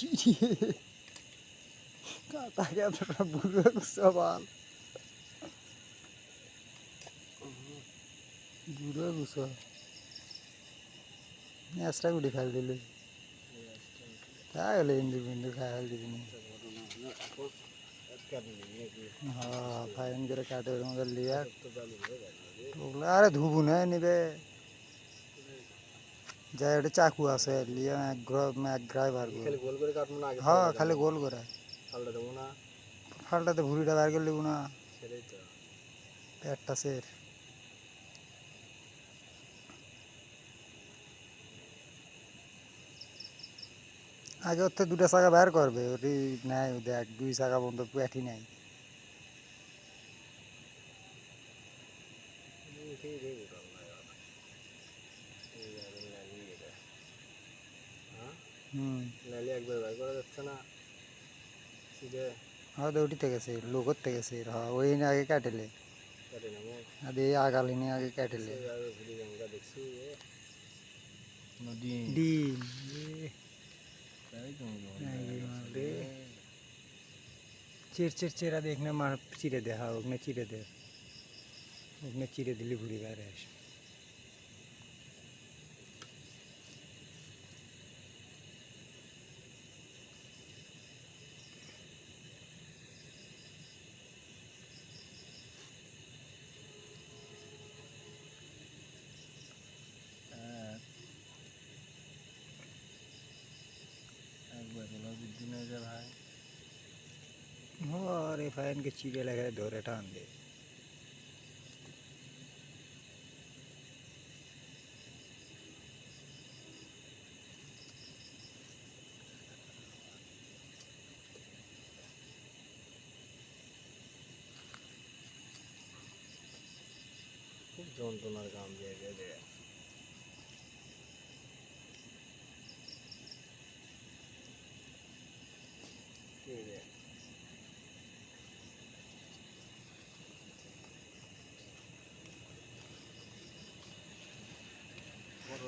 কি রে তাকে এতটা বুড়ো সবাল বুড়ো গুছো ন্যাসটা গুটি খাল দিল তাই হলে ইন্দু বিন্দু খাল দিবি হ্যাঁ ফাইন করে কাটে মধ্যে লিয়া আরে ধুবু না নিবে যাই ওটা চাকু আছে লিয়া এক গ্রাই খালি গোল করে কাটবো না আগে? হ্যাঁ খালি গোল করে। ফালটা দেবো না? ফালটাতে ভুড়িটা বার করে লিবো না। সেটাই তো। পেটটা সের। আগে ওর তো দুটা চাকা বের করবে ওটি নেয় দেখ দুই চাকা বন্ধ পেটি নেই সেই রে গোটাল না এবার। এই যাবে নালি এটা। হ্যাঁ? হুম নালি একবার বার করা যাচ্ছে না সিধে হয়তো ওটিতে গেছে লোকর থেকে গেছে হ্যাঁ ওই নিয়ে আগে কাটেলে কাটে নেব আর এই আগালিনে আগে কাটেলে সেইভাবে ঘুরে গঙ্গা দেখছি এ। নদী ডিম তাই তো এই মারে। চির চির চেরা দেখনে মার চিরে দে হ্যাঁ ওখানে চিরে দে ওখানে চিরে আরে ফাইনকে চিড়ে লাগে ধরে টান দে খুব যন্ত্রণার কাম দিয়ে গেছে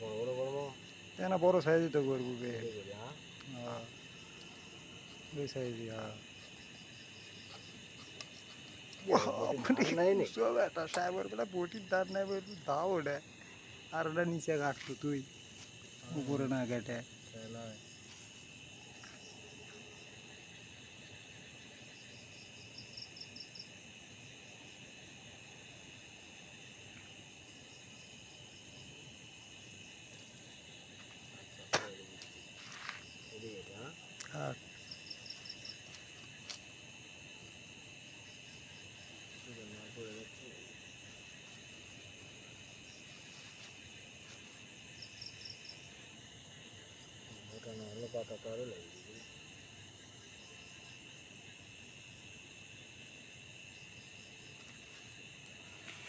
বড় বড় বড়। কেন বড় সাইজই তো করব বে হ্যাঁ। হ্যাঁ। ওই সাইজই হ্যাঁ। নি দাও ওটা। আর ওটা নিচে কাটতো তুই। উপরে না কেটে তাহলে এদিকে হ্যাঁ আর পড়ে যাচ্ছে ওটা না হলে পাতা তো আরও লেগে যাবে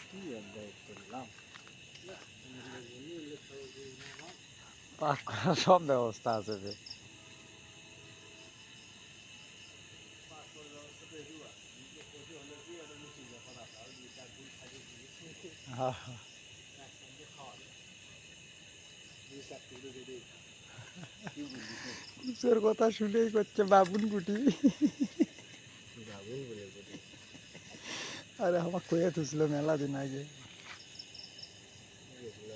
কি অধ্যায় করলাম পাক করার সব ব্যবস্থা আছে যে হ্যাঁ হ্যাঁ। কুচের কথা শুনেই করছে বাবুন গুটি যাবেন বলে বলি আরে আমার কয়ে থুছিল মেলা দিন আগে গেছিল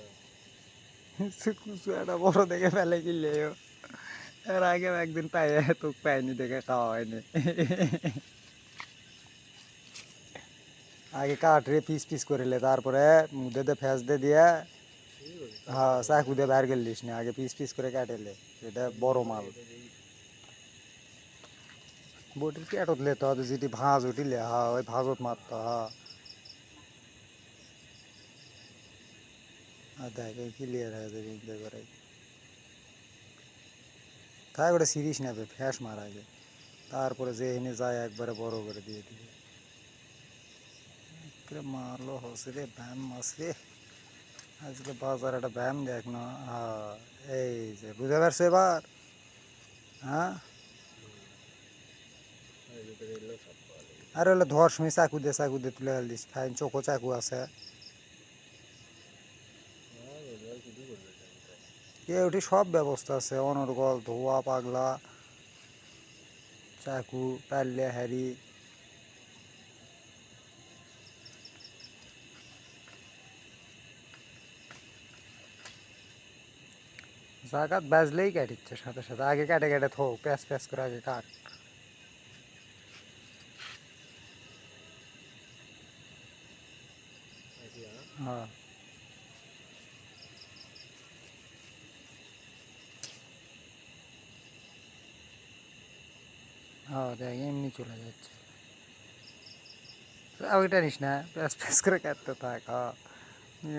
সে কুচু একটা বড় দেখে ফেলে কিনলে এর আগে একদিন পাই তোকে পাইনি দেখে খাওয়া হয়নি আগে কাটরে পিস পিস করিলে তারপরে মুদে দিয়ে ফেস দিয়ে দিয়ে ঠিক আছে হ্যাঁ চাকু দিয়ে বাইর গেলিস না, আগে পিস পিস করে কাটেলে এটা বড় মাল। বটির পেটত লেতে হবে যেটি ভাঁজ উঠিলে হ্যাঁ ওই ভাঁজত মারতো হ্যাঁ। আর দেখ ক্লিয়ার হয়ে যাবে করে। তাই ওটা সিরিজ নেবে, ফ্যাস মারা আগে। তারপরে যে এনে যায়, একবারে বড় করে দিয়ে দিবে। মারলো হসে রে ব্যায়াম মাছ রে। আজকে বাজার একটা ব্যায়াম দেখ না এই যে বুঝতে পারছ এবার? হ্যাঁ? আর হলে ধর সময় চাকু দিয়ে চাকু দিয়ে তুলে ফেল দিস ফাইন চোখো চাকু আছে। এ, ওটি সব ব্যবস্থা আছে, অনর্গল, ধোয়া, পাগলা, চাকু, পাল্লে, হ্যারি। জাগাত বাজলেই কাটিচ্ছে সাথে সাথে। আগে কাটে কাটে থো প্যাস প্যাস করে আগে কাট। হ্যাঁ। হ্যাঁ এমনি চলে যাচ্ছে। ওইটা নিস না প্যাস প্যাস করে কাটতে থাক হ্যাঁ।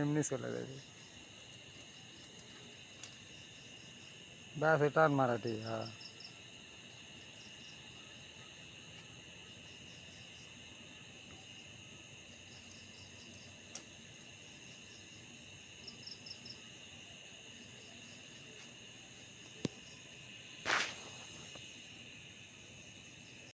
এমনি চলে যাবে। ব্যাস ওই টান মারাটি হ্যাঁ